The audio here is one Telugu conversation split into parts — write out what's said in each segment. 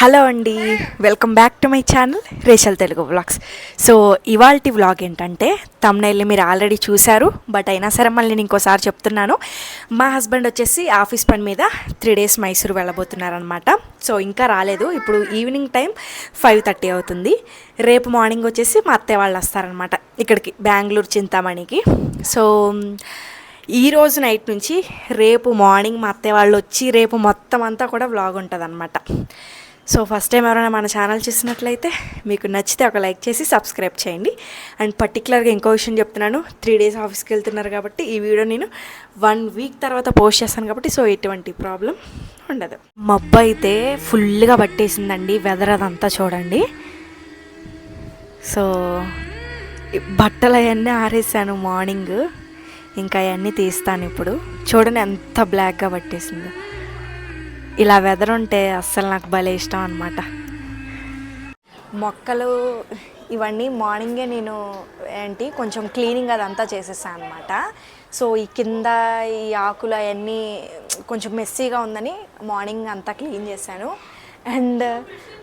హలో అండి welcome back to my channel Rachel Telugu vlogs. So ఇవాల్టి వ్లాగ్ ఏంటంటే తమ్నైల్ని మీరు ఆల్రెడీ చూశారు బట్ అయినా సరే మళ్ళీ నేను ఇంకోసారి చెప్తున్నాను. మా హస్బెండ్ వచ్చేసి ఆఫీస్ పని మీద త్రీ డేస్ మైసూరు వెళ్ళబోతున్నారనమాట సో ఇంకా రాలేదు. ఇప్పుడు ఈవినింగ్ టైం ఫైవ్ థర్టీ అవుతుంది. రేపు మార్నింగ్ వచ్చేసి మా అత్తయ్య వాళ్ళు వస్తారనమాట ఇక్కడికి బెంగళూరు చింతామణికి. సో ఈ రోజు నైట్ నుంచి రేపు మార్నింగ్ మా అత్తయ్య వాళ్ళు వచ్చి రేపు మొత్తం అంతా కూడా వ్లాగ్ ఉంటుంది సో ఫస్ట్ టైం ఎవరైనా మన ఛానల్ చూసినట్లయితే మీకు నచ్చితే ఒక లైక్ చేసి సబ్స్క్రైబ్ చేయండి. అండ్ పర్టికులర్గా ఇంకో విషయం చెప్తున్నాను. త్రీ డేస్ ఆఫీస్కి వెళ్తున్నారు కాబట్టి ఈ వీడియో నేను వన్ వీక్ తర్వాత పోస్ట్ చేస్తాను కాబట్టి సో ఎటువంటి ప్రాబ్లం ఉండదు. మబ్బు అయితే ఫుల్గా పట్టేసిందండి వెదర్ అదంతా చూడండి. సో బట్టలు అవన్నీ ఆరేసాను మార్నింగ్ ఇంకా అవన్నీ తీస్తాను ఇప్పుడు. చూడండి ఎంత బ్లాక్గా పట్టేసిందో. ఇలా వెదర్ ఉంటే అస్సలు నాకు భలే ఇష్టం అనమాట మొక్కలు ఇవన్నీ మార్నింగే నేను ఏంటి కొంచెం క్లీనింగ్ అదంతా చేసేసాను అనమాట సో ఈ కింద ఈ ఆకులు అవన్నీ కొంచెం మెస్సీగా ఉందని మార్నింగ్ అంతా క్లీన్ చేశాను. అండ్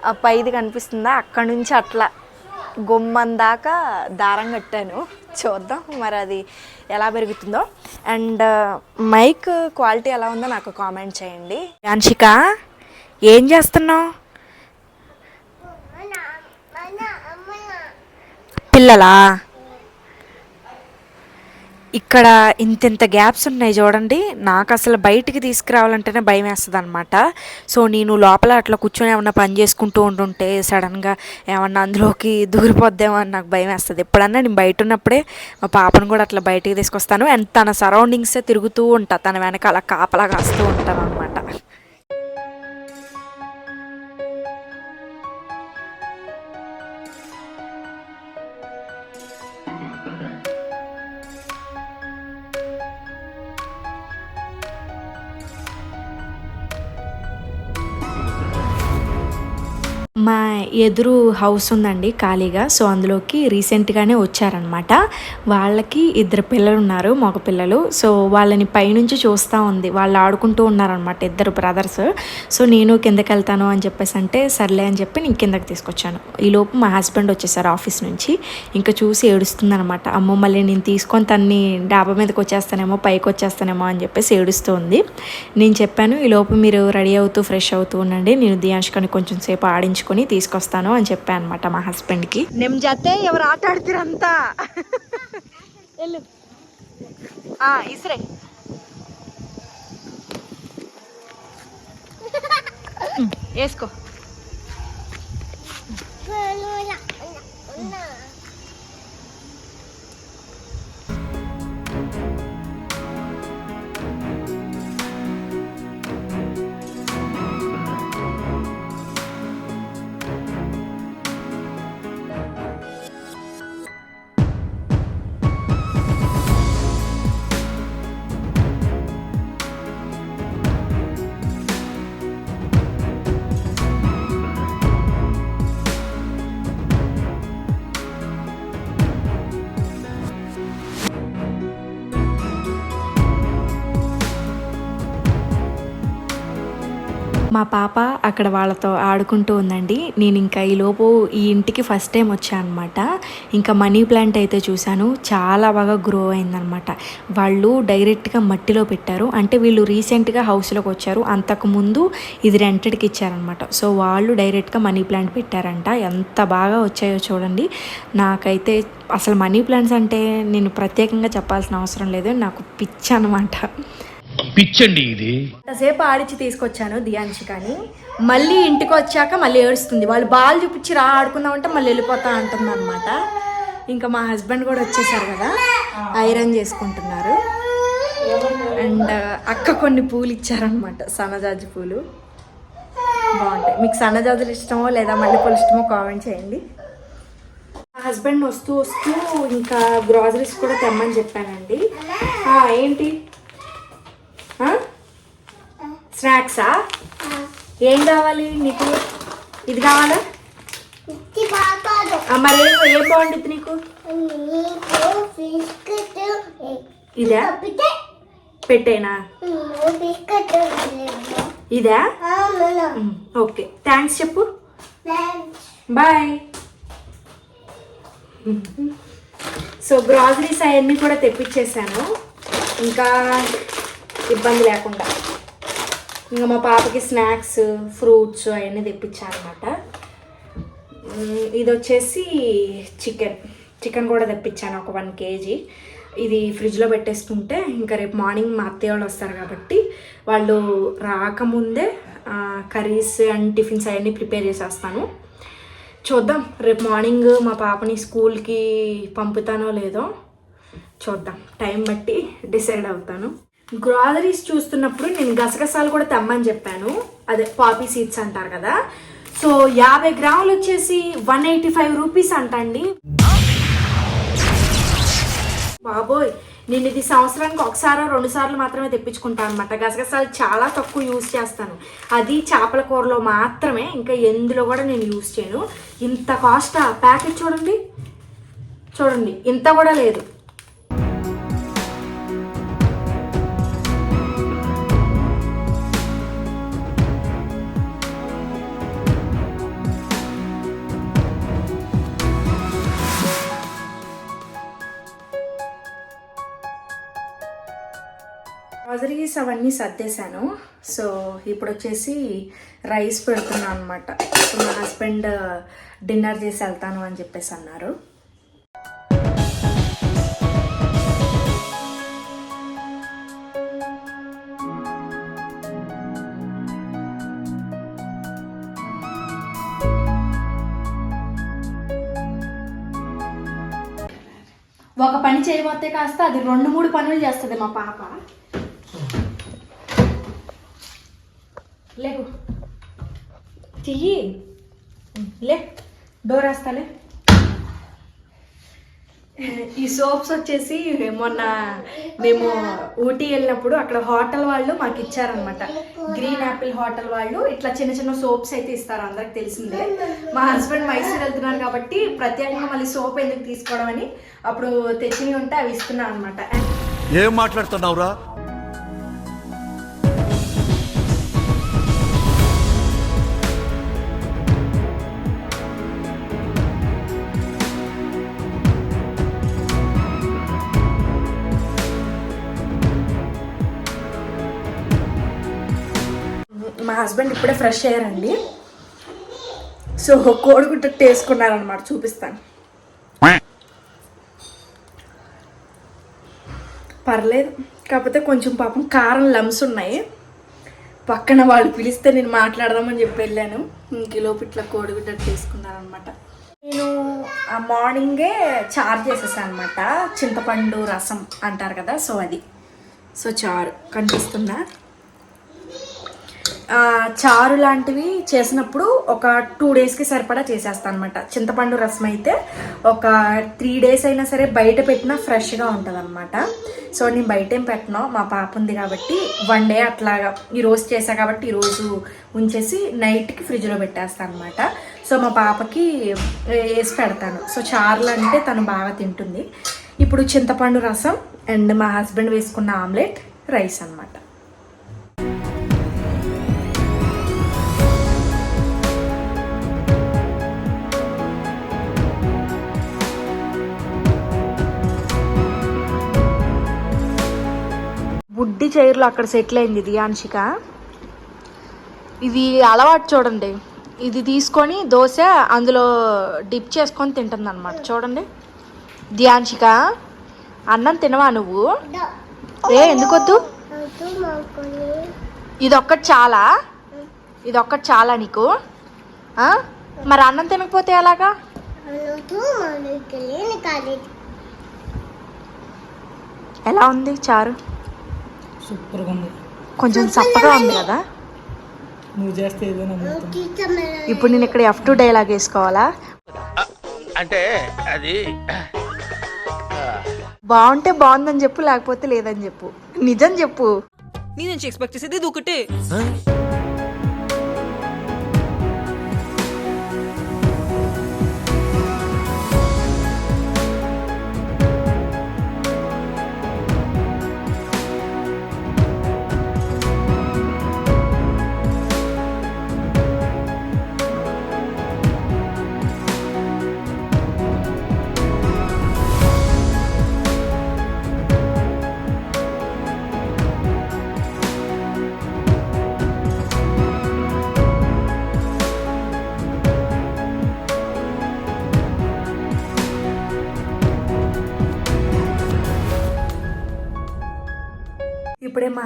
ఆ పైది కనిపిస్తుందా? అక్కడ నుంచి అట్లా గుమ్మం దాకా దారం కట్టాను. చూద్దాం. మరి అది ఎలా పెరుగుతుందో. అండ్ మైక్ క్వాలిటీ ఎలా ఉందో నాకు కామెంట్ చేయండి. యాన్షిక ఏం చేస్తున్నావు? పిల్లలా? ఇక్కడ ఇంతింత గ్యాప్స్ ఉన్నాయి చూడండి. నాకు అసలు బయటికి తీసుకురావాలంటేనే భయం వేస్తుంది అనమాట సో నేను లోపల అట్లా కూర్చొని ఏమన్నా పని చేసుకుంటూ ఉంటుంటే సడన్గా ఏమన్నా అందులోకి దూరిపోద్దేమో అని నాకు భయం వేస్తుంది. ఎప్పుడన్నా నేను బయట ఉన్నప్పుడే మా పాపను కూడా అట్లా బయటికి తీసుకొస్తాను. అండ్ తన సరౌండింగ్సే తిరుగుతూ ఉంటా. తన వెనక అలా కాపలా కాస్తూ ఉంటాను అనమాట ఎదురు హౌస్ ఉందండి ఖాళీగా. సో అందులోకి రీసెంట్గానే వచ్చారనమాట వాళ్ళకి ఇద్దరు పిల్లలు ఉన్నారు మగ పిల్లలు. సో వాళ్ళని పైనుంచి చూస్తూ ఉంది. వాళ్ళు ఆడుకుంటూ ఉన్నారనమాట ఇద్దరు బ్రదర్స్ సో నేను కిందకి వెళ్తాను అని చెప్పేసి అంటే సర్లే అని చెప్పి నేను కిందకి తీసుకొచ్చాను. ఈలోపు మా హస్బెండ్ వచ్చేసారు ఆఫీస్ నుంచి. ఇంకా చూసి ఏడుస్తుందనమాట అమ్మో మళ్ళీ నేను తీసుకొని తన్ని డాబా మీదకి వచ్చేస్తానేమో పైకి వచ్చేస్తానేమో అని చెప్పేసి ఏడుస్తుంది. నేను చెప్పాను ఈ లోపు మీరు రెడీ అవుతూ ఫ్రెష్ అవుతూ ఉండండి. నేను దియాంష్కని కొంచెం సేపు ఆడించుకొని తీసుకొస్తాను అని చెప్పాను అనమాట మా హస్బెండ్కి. నిమ్ జతే ఎవరు ఆట ఆడుతురంతా వెళ్ళు ఇసరే. వేసుకో. మా పాప అక్కడ వాళ్ళతో ఆడుకుంటూ ఉందండి. నేను ఇంకా ఈ లోపు ఈ ఇంటికి ఫస్ట్ టైం వచ్చాను అనమాట ఇంకా మనీ ప్లాంట్ అయితే చూశాను. చాలా బాగా గ్రో అయిందనమాట వాళ్ళు డైరెక్ట్గా మట్టిలో పెట్టారు. అంటే వీళ్ళు రీసెంట్గా హౌస్లోకి వచ్చారు. అంతకుముందు ఇది రెంటెడ్కి ఇచ్చారనమాట సో వాళ్ళు డైరెక్ట్గా మనీ ప్లాంట్ పెట్టారంట. ఎంత బాగా వచ్చాయో చూడండి. నాకైతే అసలు మనీ ప్లాంట్స్ అంటే నేను ప్రత్యేకంగా చెప్పాల్సిన అవసరం లేదు. నాకు పిచ్చి అనమాట పిచ్చండి ఇది. ఎంతసేపు ఆడిచి తీసుకొచ్చాను దియాన్షి కానీ మళ్ళీ ఇంటికి వచ్చాక మళ్ళీ ఏడుస్తుంది. వాళ్ళు బాల్ చూపించి రా ఆడుకుందామంటే మళ్ళీ వెళ్ళిపోతా అంటుంది అనమాట ఇంకా మా హస్బెండ్ కూడా వచ్చేసారు కదా ఐరన్ చేసుకుంటున్నారు. అండ్ అక్క కొన్ని పూలు ఇచ్చారనమాట సన్నజాజి పూలు. బాగుంటాయి. మీకు సన్నజాజులు ఇష్టమో లేదా మల్లెపూలు ఇష్టమో కామెంట్ చేయండి. మా హస్బెండ్ వస్తూ వస్తూ ఇంకా గ్రాసరీస్ కూడా తెమ్మని చెప్పానండి. ఏంటి? స్నాక్సా? ఏం కావాలి నీకు? ఇది కావాలా? మరి ఏం బాగుంటుంది నీకు? ఇదా? పెట్టేనా? ఇదా? ఓకే. థ్యాంక్స్ చెప్పు. బాయ్. సో గ్రాసరీస్ అవన్నీ కూడా తెప్పించేసాను ఇంకా ఇబ్బంది లేకుండా. ఇంకా మా పాపకి స్నాక్స్ ఫ్రూట్స్ అవన్నీ తెప్పించానమాట అనమాట ఇది వచ్చేసి చికెన్. చికెన్ కూడా తెప్పించాను ఒక వన్ కేజీ. ఇది ఫ్రిడ్జ్లో పెట్టేసుకుంటే ఇంకా రేపు మార్నింగ్ మా అత్తయ్య వాళ్ళు వస్తారు కాబట్టి వాళ్ళు రాకముందే కర్రీస్ అండ్ టిఫిన్స్ అవన్నీ ప్రిపేర్ చేసేస్తాను. చూద్దాం. రేపు మార్నింగ్ మా పాపని స్కూల్కి పంపుతానో లేదో చూద్దాం. టైం బట్టి డిసైడ్ అవుతాను. గ్రాదరీస్ చూస్తున్నప్పుడు నేను గసగసాలు కూడా తెమ్మని చెప్పాను. అదే పాపీ సీడ్స్ అంటారు కదా. సో యాభై గ్రాములు వచ్చేసి వన్ ఎయిటీ ఫైవ్ రూపీస్ అంటండి. బాబోయ్ నేను ఇది సంవత్సరానికి ఒకసారి రెండు సార్లు మాత్రమే తెప్పించుకుంటాను అనమాట గసగసాలు చాలా తక్కువ యూజ్ చేస్తాను. అది చేపల కూరలో మాత్రమే ఇంకా ఎందులో కూడా నేను యూజ్ చేయను. ఇంత కాస్ట్ ప్యాకెట్ చూడండి. చూడండి ఇంత కూడా లేదు. గ్రాసరీస్ అవన్నీ సర్దేశాను. సో ఇప్పుడు వచ్చేసి రైస్ పెడుతున్నాను అనమాట సో మా హస్బెండ్ డిన్నర్ చేసి వెళ్తాను అని చెప్పేసి అన్నారు. ఒక పని చేయబోతే కాస్త అది రెండు మూడు పనులు చేస్తుంది మా పాప. లేవు చెయ్యి. లే. డోర్ వేస్తాలే ఈ సోప్స్ వచ్చేసి మొన్న మేము ఊటీ వెళ్ళినప్పుడు అక్కడ హోటల్ వాళ్ళు మాకు ఇచ్చారనమాట గ్రీన్ యాపిల్ హోటల్ వాళ్ళు. ఇట్లా చిన్న చిన్న సోప్స్ అయితే ఇస్తారు అందరికి తెలిసిందే. మా హస్బెండ్ మైసూర్ వెళ్తున్నారు కాబట్టి ప్రత్యేకంగా మళ్ళీ సోప్ ఎందుకు తీసుకోవడం అని అప్పుడు తెచ్చినవి ఉంటే అవి ఇస్తున్నాను అనమాట ఏం మాట్లాడుతున్నావురా? హస్బెండ్ ఇప్పుడే ఫ్రెష్ అయ్యారండి. సో కోడిగుడ్డ వేసుకున్నారనమాట చూపిస్తాను. పర్లేదు కాకపోతే కొంచెం పాపం కారం లమ్స్ ఉన్నాయి. పక్కన వాళ్ళు పిలిస్తే నేను మాట్లాడదామని చెప్పి వెళ్ళాను. ఇంకలోపు ఇట్లా కోడిగుడ్డ తీసుకున్నారనమాట నేను ఆ మార్నింగే చారు చేసేసాను అనమాట చింతపండు రసం అంటారు కదా సో అది. సో చారు కనిపిస్తుందా? చారు లాంటివి చేసినప్పుడు ఒక టూ డేస్కి సరిపడా చేసేస్తాను అనమాట చింతపండు రసం అయితే ఒక త్రీ డేస్ అయినా సరే బయట పెట్టినా ఫ్రెష్గా ఉంటుంది అనమాట సో నేను బయట ఏం పెట్టను. మా పాప ఉంది కాబట్టి వన్ డే అట్లాగా ఈరోజు చేసా కాబట్టి ఈరోజు ఉంచేసి నైట్కి ఫ్రిడ్జ్లో పెట్టేస్తాను అనమాట సో మా పాపకి వేసి పెడతాను. సో చారులు అంటే తను బాగా తింటుంది. ఇప్పుడు చింతపండు రసం అండ్ మా హస్బెండ్ వేసుకున్న ఆమ్లెట్ రైస్ అన్నమాట. బుడ్డి చైర్లో అక్కడ సెటిల్ అయింది దియాన్షిక ఇది అలవాటు చూడండి. ఇది తీసుకొని దోశ అందులో డిప్ చేసుకొని తింటుంది అనమాట చూడండి. దియాన్షిక అన్నం తినవా నువ్వు? ఏ ఎందుకొద్దు? ఇదొక్కటి చాలా. ఇదొక్కటి చాలా నీకు. మరి అన్నం తినకపోతే ఎలాగా? ఎలా ఉంది చారు? సూపర్గా ఉంది. కొంచెం చప్పగా ఉంది కదా? నువ్వు చేస్తే ఏదైనా ఇప్పుడు నేను ఇక్కడ ఎఫ్ టూ డైలాగ్ వేసుకోవాలా? అంటే అది బాగుంటే బాగుందని చెప్పు లేకపోతే లేదని చెప్పు. నిజం చెప్పు. నీ నుంచి ఎక్స్పెక్ట్ చేసేది ఇది ఒకటే.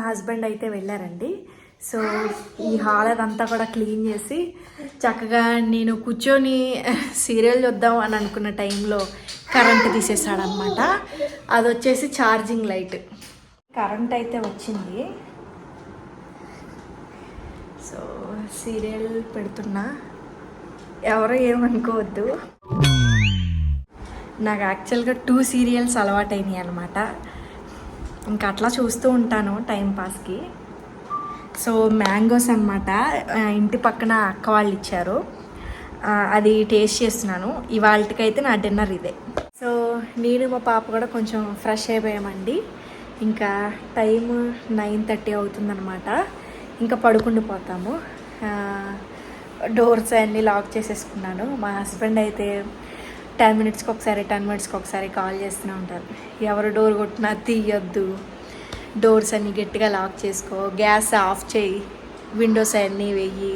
హస్బెండ్ అయితే వెళ్ళారండి. సో ఈ హాల్ అదంతా కూడా క్లీన్ చేసి చక్కగా నేను కూర్చొని సీరియల్ చూద్దాం అని అనుకున్న టైంలో కరెంట్ తీసేసాడనమాట అది వచ్చేసి ఛార్జింగ్ లైట్. కరెంట్ అయితే వచ్చింది. సో సీరియల్ పెడుతున్నా. ఎవరు ఏమనుకోవద్దు. నాకు యాక్చువల్గా టూ సీరియల్స్ అలవాటైనాయి అనమాట ఇంకా అట్లా చూస్తూ ఉంటాను టైంపాస్కి సో మ్యాంగోస్ అనమాట ఇంటి పక్కన అక్క వాళ్ళు ఇచ్చారు. అది టేస్ట్ చేస్తున్నాను. ఇవాళకైతే నా డిన్నర్ ఇదే. సో నేను మా పాప కూడా కొంచెం ఫ్రెష్ అయిపోయామండి. ఇంకా టైం నైన్ థర్టీ అవుతుందన్నమాట. ఇంకా పడుకుండిపోతాము డోర్స్ అన్నీ లాక్ చేసేసుకున్నాను. మా హస్బెండ్ అయితే టెన్ మినిట్స్కి ఒకసారి టెన్ మినిట్స్కి ఒకసారి కాల్ చేస్తూనే ఉంటారు. ఎవరు డోర్ కొట్టినా తీయొద్దు. డోర్స్ అన్నీ గట్టిగా లాక్ చేసుకో. గ్యాస్ ఆఫ్ చేయి. విండోస్ అవన్నీ వెయ్యి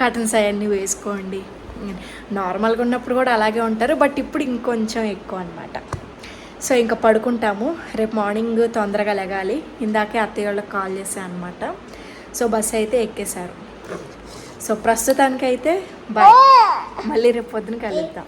కర్టన్స్ అవన్నీ వేసుకోండి. నార్మల్గా ఉన్నప్పుడు కూడా అలాగే ఉంటారు బట్ ఇప్పుడు ఇంకొంచెం ఎక్కువ అనమాట సో ఇంకా పడుకుంటాము. రేపు మార్నింగ్ తొందరగా లెగాలి. ఇందాకే అత్తయ్య వాళ్ళకి కాల్ చేశాను అనమాట సో బస్సు అయితే ఎక్కేశారు. సో ప్రస్తుతానికైతే బాయ్. మళ్ళీ రేపు పొద్దున కలుద్దాం.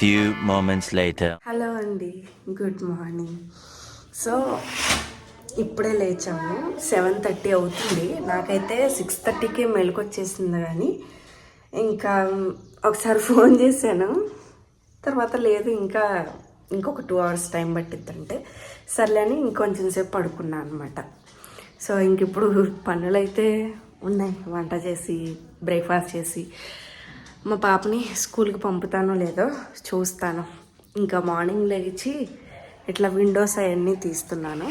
ఫ్యూ moments లేటర్ హలో అండి. గుడ్ మార్నింగ్ సో ఇప్పుడే లేచాము. సెవెన్ థర్టీ అవుతుంది. నాకైతే సిక్స్ థర్టీకే మెలకొచ్చేసింది కానీ ఇంకా ఒకసారి ఫోన్ చేశాను. తర్వాత లేదు ఇంకా ఇంకొక టూ అవర్స్ టైం పట్టిద్దంటే సర్లే అని ఇంకొంచెం సేపు పడుకున్నాను అనమాట సో ఇంక ఇప్పుడు పనులు అయితే ఉన్నాయి. వంట చేసి బ్రేక్ఫాస్ట్ చేసి మా పాపని స్కూల్కి పంపుతానో లేదో చూస్తాను. ఇంకా మార్నింగ్ లేచి ఇట్లా విండోస్ అవన్నీ తీస్తున్నాను.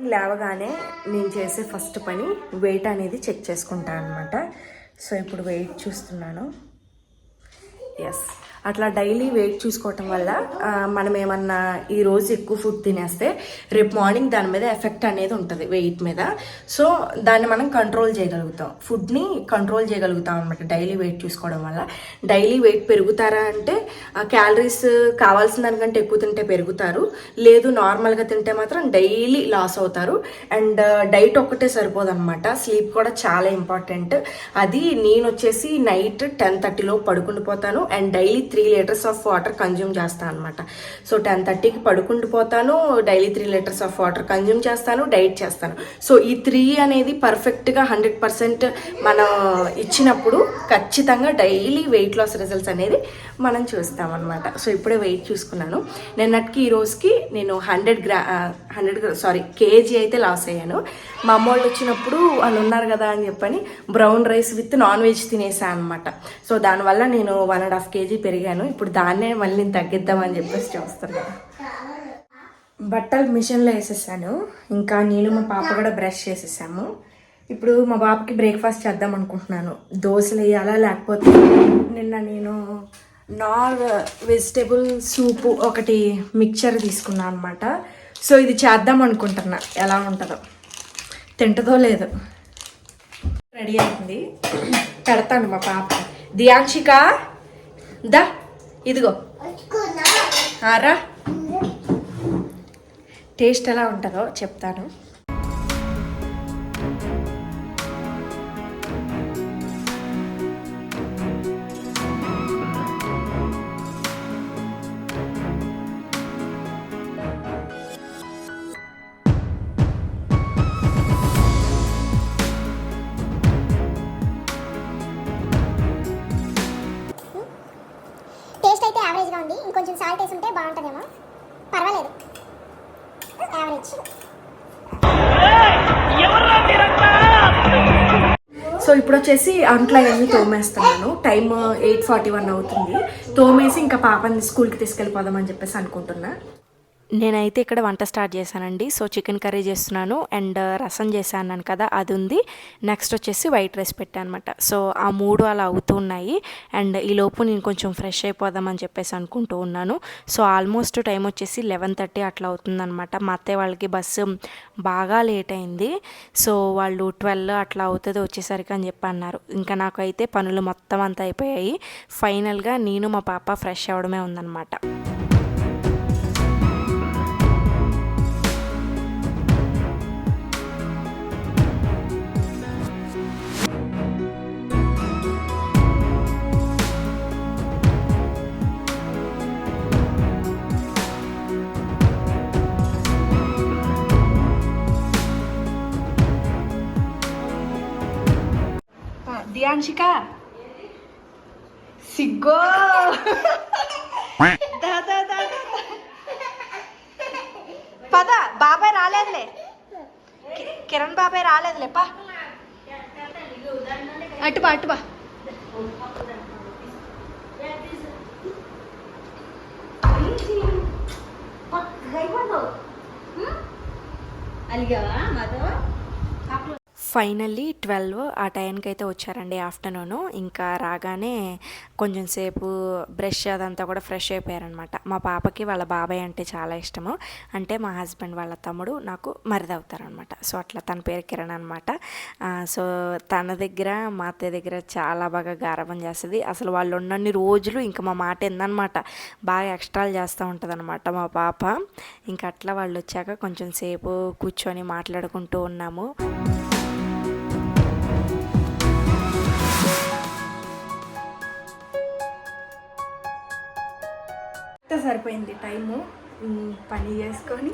లేవగానే నేను చేసే ఫస్ట్ పని వెయిట్ అనేది చెక్ చేసుకుంటాను అనమాట సో ఇప్పుడు వెయిట్ చూస్తున్నాను. ఎస్ అట్లా డైలీ వెయిట్ చూసుకోవటం వల్ల మనం ఏమన్నా ఈ రోజు ఎక్కువ ఫుడ్ తినేస్తే రేపు మార్నింగ్ దాని మీద ఎఫెక్ట్ అనేది ఉంటుంది వెయిట్ మీద. సో దాన్ని మనం కంట్రోల్ చేయగలుగుతాం. ఫుడ్ని కంట్రోల్ చేయగలుగుతాం అనమాట డైలీ వెయిట్ చూసుకోవడం వల్ల. డైలీ వెయిట్ పెరుగుతారా అంటే క్యాలరీస్ కావాల్సిన దానికంటే ఎక్కువ తింటే పెరుగుతారు. లేదు నార్మల్గా తింటే మాత్రం డైలీ లాస్ అవుతారు. అండ్ డైట్ ఒక్కటే సరిపోదన్నమాట. స్లీప్ కూడా చాలా ఇంపార్టెంట్ అది నేను వచ్చేసి నైట్ టెన్ థర్టీలో పడుకుండిపోతాను. And daily three litres of water consume చేస్తాను అనమాట సో టెన్ థర్టీకి పడుకుండిపోతాను daily three litres of water consume చేస్తాను డైట్ చేస్తాను. సో ఈ త్రీ అనేది పర్ఫెక్ట్గా హండ్రెడ్ పర్సెంట్ మనం ఇచ్చినప్పుడు ఖచ్చితంగా డైలీ వెయిట్ లాస్ రిజల్ట్స్ అనేది మనం చూస్తాం అనమాట సో ఇప్పుడే వెయిట్ చూసుకున్నాను. నిన్నటికి ఈ రోజుకి నేను హండ్రెడ్ గ్రా హండ్రెడ్ సారీ కేజీ అయితే లాస్ అయ్యాను. మా అమ్మ వాళ్ళు వచ్చినప్పుడు వాళ్ళు ఉన్నారు కదా అని చెప్పని brown rice with non veg తినేసాను అనమాట సో దానివల్ల నేను వన్ అండ్ హాఫ్ కేజీ పెరిగాను. ఇప్పుడు దాన్నే మళ్ళీ నేను తగ్గిద్దామని చెప్పేసి చూస్తున్నాను బట్టలు మిషన్లో వేసేసాను. ఇంకా నేను మా పాప కూడా బ్రష్ చేసేసాము. ఇప్పుడు మా బాబుకి బ్రేక్ఫాస్ట్ చేద్దాం అనుకుంటున్నాను. దోశలు వేయాలా లేకపోతే నిన్న నేను నాన్ వెజిటేబుల్ సూపు ఒకటి మిక్చర్ తీసుకున్నాను అనమాట సో ఇది చేద్దాం అనుకుంటున్నా. ఎలా ఉంటుందో. తింటదో లేదో. రెడీ అయింది పెడతాను మా పాప. దియాంశిక? దా ఇదిగో. రా. టేస్ట్ ఎలా ఉంటుందో చెప్తాను. బాగుంటుందేమో? పర్వాలేదు. యావరేజ్ సో ఇప్పుడు వచ్చేసి అంట్లో అవన్నీ తోమేస్తున్నాను. టైం ఎయిట్ ఫార్టీ వన్ అవుతుంది. తోమేసి ఇంకా పాపని స్కూల్కి తీసుకెళ్ళిపోదామని చెప్పేసి అనుకుంటున్నా. నేనైతే ఇక్కడ వంట స్టార్ట్ చేశానండి. సో చికెన్ కర్రీ చేస్తున్నాను అండ్ రసం చేశాను కదా అది ఉంది నెక్స్ట్ వచ్చేసి వైట్ రైస్ పెట్టాను అనమాట సో ఆ మూడు అలా అవుతూ ఉన్నాయి. అండ్ ఈ లోపు నేను కొంచెం ఫ్రెష్ అయిపోదామని చెప్పేసి అనుకుంటూ ఉన్నాను. సో ఆల్మోస్ట్ టైం వచ్చేసి లెవెన్ థర్టీ అట్లా అవుతుందన్నమాట. మా అత్తయ్య వాళ్ళకి బస్సు బాగా లేట్ అయింది. సో వాళ్ళు ట్వెల్వ్ అట్లా అవుతుంది వచ్చేసరికి అని చెప్పి అన్నారు ఇంకా నాకైతే పనులు మొత్తం అంతా అయిపోయాయి. ఫైనల్గా నేను మా పాప ఫ్రెష్ అవ్వడమే ఉందన్నమాట. దియాంశిక సిగ్గో. పద బాబాయ్ రాలేదులే. కిరణ్ బాబాయ్ రాలేదులే పా. అటు బా అటు బా. ఫైనల్లీ ట్వెల్వ్ ఆ టైంకి అయితే వచ్చారండి ఆఫ్టర్నూన్. ఇంకా రాగానే కొంచెం సేపు బ్రష్ అదంతా కూడా ఫ్రెష్ అయిపోయారనమాట మా పాపకి వాళ్ళ బాబాయ్ అంటే చాలా ఇష్టము. అంటే మా హస్బెండ్ వాళ్ళ తమ్ముడు నాకు మరిదవుతారనమాట సో అట్లా తన పేరు కిరణ్ అనమాట సో తన దగ్గర మా అత్తయ్య దగ్గర చాలా బాగా గారవం చేస్తుంది. అసలు వాళ్ళు ఉన్నన్ని రోజులు ఇంకా మా మాట ఏందనమాట బాగా ఎక్స్ట్రాలు చేస్తూ ఉంటుంది మా పాప. ఇంకా అట్లా వాళ్ళు వచ్చాక కొంచెం సేపు కూర్చొని మాట్లాడుకుంటూ ఉన్నాము. సరిపోయింది టైము. పని చేసుకొని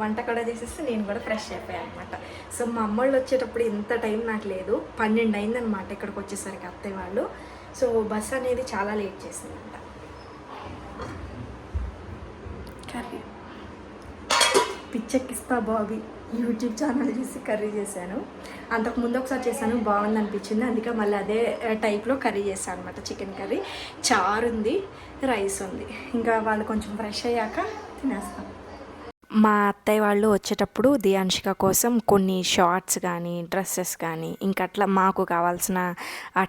వంట కూడా చేసేసి నేను కూడా ఫ్రెష్ అయిపోయాను అనమాట సో మా అమ్మళ్ళు వచ్చేటప్పుడు ఇంత టైం నాకు లేదు. పన్నెండు అయిందనమాట ఇక్కడికి వచ్చేసరికి అత్తయ్య వాళ్ళు. సో బస్ అనేది చాలా లేట్ చేసిందంట. కర్రీ. పిచ్చెక్కిస్తా బాబీ. యూట్యూబ్ ఛానల్ చూసి కర్రీ చేశాను. అంతకు ముందు ఒకసారి చేశాను బాగుంది అనిపించింది. అందుకే మళ్ళీ అదే టైప్లో కర్రీ చేశాను అనమాట చికెన్ కర్రీ చారు ఉంది రైస్ ఉంది. ఇంకా వాళ్ళు కొంచెం ఫ్రెష్ అయ్యాక తినేస్తాం. మా అత్తయ్య వాళ్ళు వచ్చేటప్పుడు దియాంశిక కోసం కొన్ని షార్ట్స్ కానీ డ్రెస్సెస్ కానీ ఇంకా అట్లా మాకు కావాల్సిన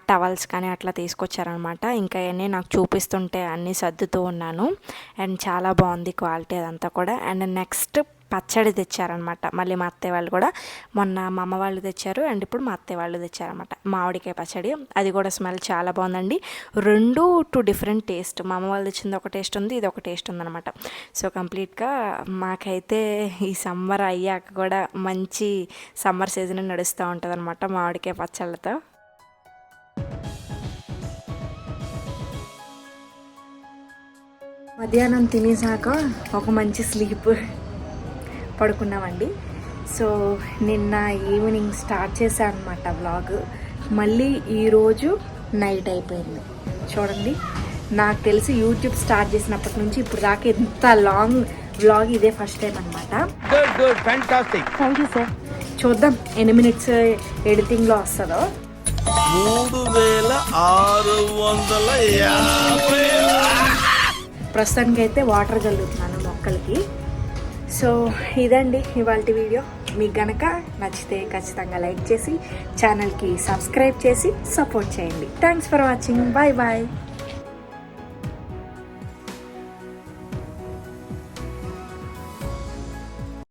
టవల్స్ కానీ అట్లా తీసుకొచ్చారనమాట ఇంకా అవన్నీ నాకు చూపిస్తుంటే అన్నీ సర్దుతూ ఉన్నాను. అండ్ చాలా బాగుంది క్వాలిటీ అదంతా కూడా. అండ్ నెక్స్ట్ పచ్చడి తెచ్చారనమాట మళ్ళీ మా అత్తయ్య వాళ్ళు కూడా మొన్న మా అమ్మ వాళ్ళు తెచ్చారు. అండ్ ఇప్పుడు మా అత్తయ్య వాళ్ళు తెచ్చారనమాట మామిడికాయ పచ్చడి. అది కూడా స్మెల్ చాలా బాగుందండి. రెండు టూ డిఫరెంట్ టేస్ట్ మా అమ్మ వాళ్ళు తెచ్చింది ఒక టేస్ట్ ఉంది ఇది ఒక టేస్ట్ ఉందనమాట సో కంప్లీట్గా మాకైతే ఈ సమ్మర్ అయ్యాక కూడా మంచి సమ్మర్ సీజన్ నడుస్తూ ఉంటుంది అనమాట మామిడికాయ పచ్చళ్ళతో. మధ్యాహ్నం తినేసాక ఒక మంచి స్లీప్ పడుకున్నామండి. సో నిన్న ఈవినింగ్ స్టార్ట్ చేశాను అనమాట వ్లాగ్. మళ్ళీ ఈరోజు నైట్ అయిపోయింది. చూడండి నాకు తెలిసి యూట్యూబ్ స్టార్ట్ చేసినప్పటి నుంచి ఇప్పుడు దాకా ఎంత లాంగ్ వ్లాగ్ ఇదే ఫస్ట్ టైం అనమాట థ్యాంక్ యూ సార్ చూద్దాం ఎన్ని మినిట్స్ ఎడిటింగ్లో వస్తుందో. మూడు వేల ఆరు వందల అయితే వాటర్ చల్లుతున్నాను మొక్కలకి. సో ఇదండి ఇవాళ వీడియో. మీకు గనక నచ్చితే ఖచ్చితంగా లైక్ చేసి ఛానల్కి సబ్స్క్రైబ్ చేసి సపోర్ట్ చేయండి. Thanks for watching bye bye